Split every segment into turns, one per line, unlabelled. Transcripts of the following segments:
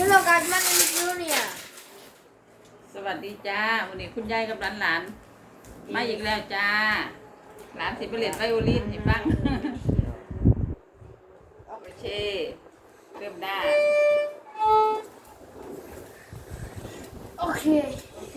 Hello guys, my name is Julia.
สวัสดีจ้าวันนี้คุณยายกับหลานหลานๆมาอีกแล้วจ้า หลานสิไปเรียนไวโอลินให้ฟังโอเคเริ่มได้
Okay.
โอเค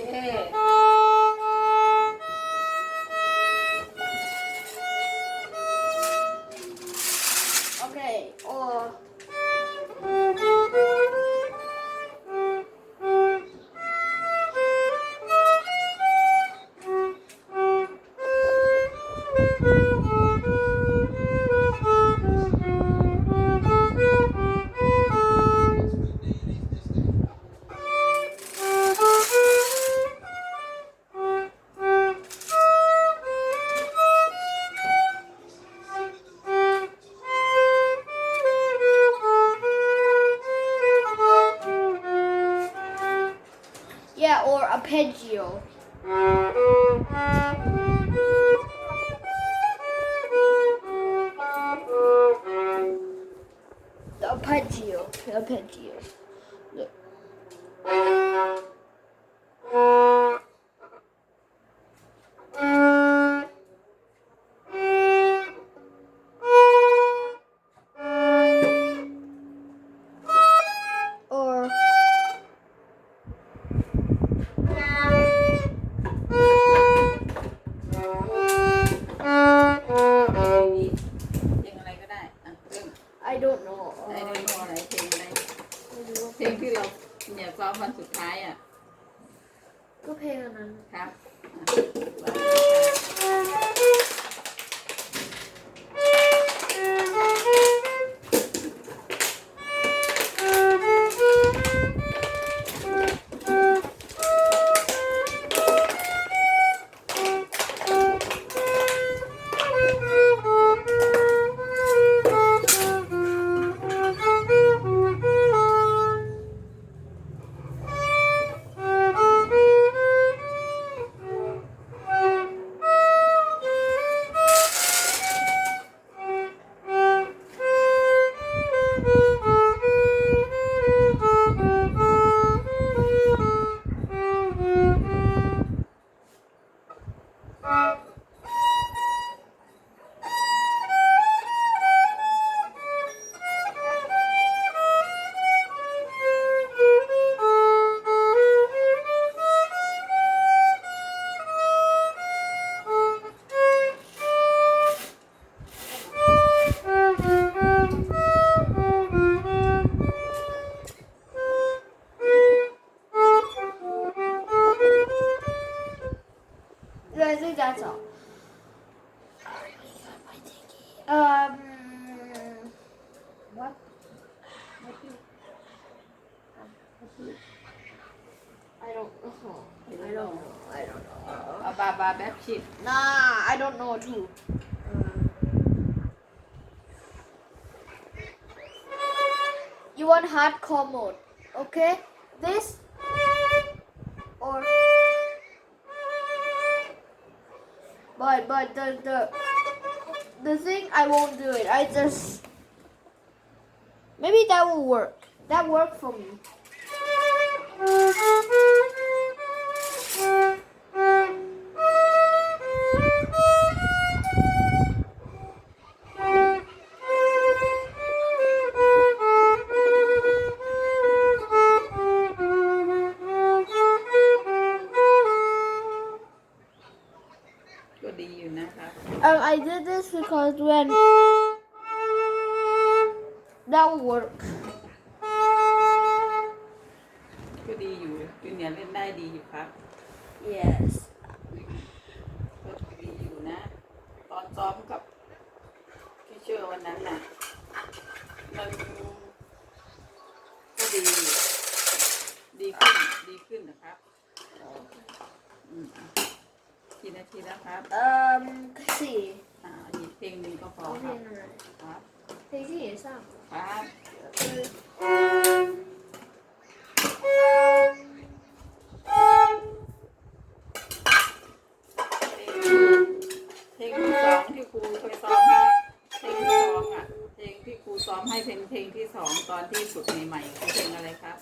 arpeggio. The arpeggio. The arpeggio. Look. I don't know. I don't know. I don't know.
Ababa
Nah, I don't know too. Uh. You want hardcore mode, okay? This or but but the the the thing I won't do it. I just maybe that will work. That worked for me. Um, I did this because when that will work.
ก็ดีอยู่จูเนียร์เล่นได้ดีอยู่ครับ
Yes.
ก็ดีอยู่นะ ตอนซ้อมกับพี่เชื่อวันนั้นน่ะ มันก็ดีอยู่ดีขึ้น ดีขึ้นนะครับอืมอะ กี่นาทีแล้วครับ
Um, see.
อ่าอีกเพลงหนึ่งก็พอค
Okay,
รับ
no, no.
ครับ
Take it, Sam.
ครับเพลงที่สองที่ครูเคยซ้อมให้เพลงที่สองอะเพลงที่ครูซ้อมให้เพลงเพลงที่สองตอนที่ฝึกใหม่ๆคือเพลงอะไรครับ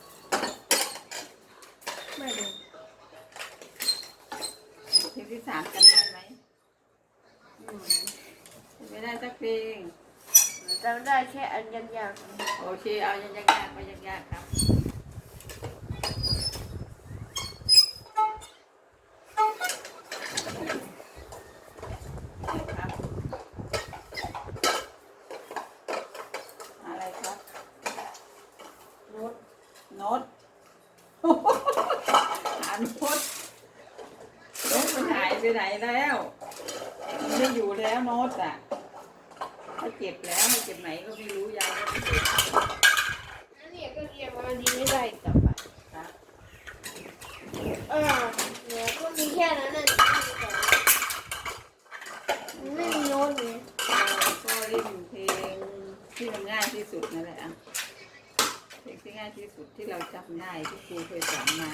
เพลง
จำได้แค่อันยาก
โอเคเอายังยากๆไปยากๆครับ ครับ อะไรครับ
ๆโน้ต
โน้ต หาโน้ตโน้ตมันหายไปไหนแล้วมันไม่อยู่แล้วโน้ตอะ ถ้าเก็บแล้วให้เก็บไหนก็ไม่รู้ยายก็ไม่เก็บ
นั่นเนี่ยก็เรียนมาดีไม่ได้กลับไป
ครับ
เออเนี่ยก็มีแค่นั้นน่ะไม่มีโน้ตเลย
ก็เล่นเพลงที่มันง่ายที่สุดนั่นแหละอะเพลงที่ง่ายที่สุดที่เราจำได้ที่ครูเคยสอนมา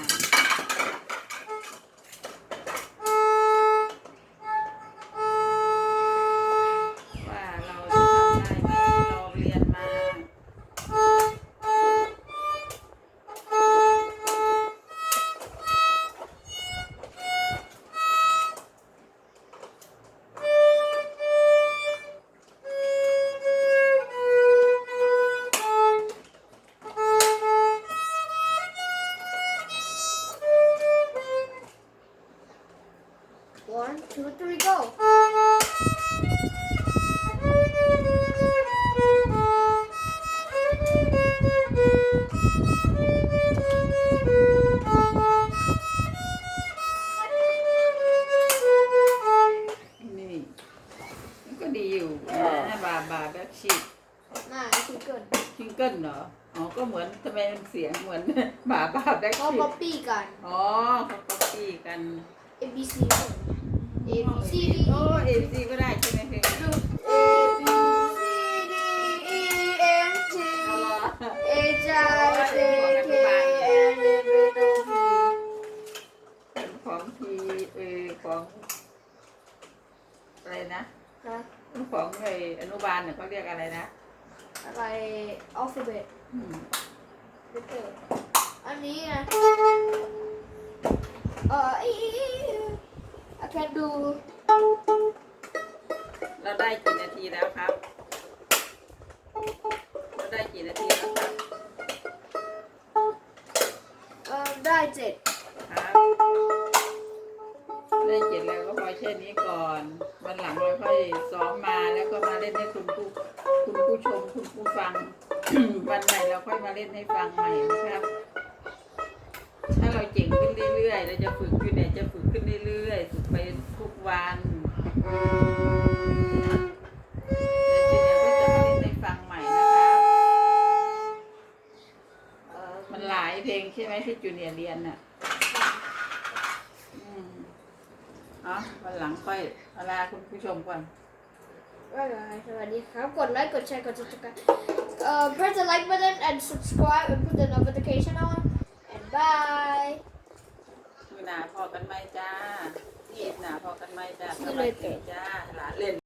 บาบาแบ็ก
ก็
ชีก๊อต
ปปี้กัน
อ๋อเขาก๊อปปี้กัน
A B C A B C D
โอ้เอซีก็ได้ใช่ไหมเพลง
A B C D E F G
เอาเหรอ
H I J K L M N O P
ของทีเออของอะไรนะ
ฮะ
ของไออนุบาลเนี่ยเขาเรียกอะไรนะ
อะไร alphabet
อืม
letter อันนี้นะเอ่ออี I can do
เราได้กี่นาทีแล้วครับ เราได้กี่นาทีแล้วครับ
เอ่อได้เจ็ด
ครับได้เจ็ดแล้วก็พอแค่นี้ก่อน วันหลังเราค่อยซ้อมมาแล้วก็มาเล่นให้คุณผู้คุณผู้ชมคุณผู้ฟัง วันไหนเราค่อยมาเล่นให้ฟังใหม่นะครับถ้าเราเก่งขึ้นเรื่อยๆเราจะฝึกอยู่เนี่ยจะฝึกขึ้นเรื่อยๆฝึกไปทุกวันแล้วทีเนี้ก็จะมาเล่นให้ฟังใหม่นะครับมันหลายเพลงใช่ไหมที่จูเนียร์เรียนน่ะอืมอ๋อวันหลังค่อยเอาลาคุณผู้ชมก่อน
บายสวัสดีครับ กดไลค์ กดแชร์ กดติดตามเอ่อ press the like button and subscribe and put the notification on and bye
มือหนาพอกันไหมจ้าอีบหนาพอกันไหมจ้า
See
ส
you
วัสดี
later
จ้าหลานเล่น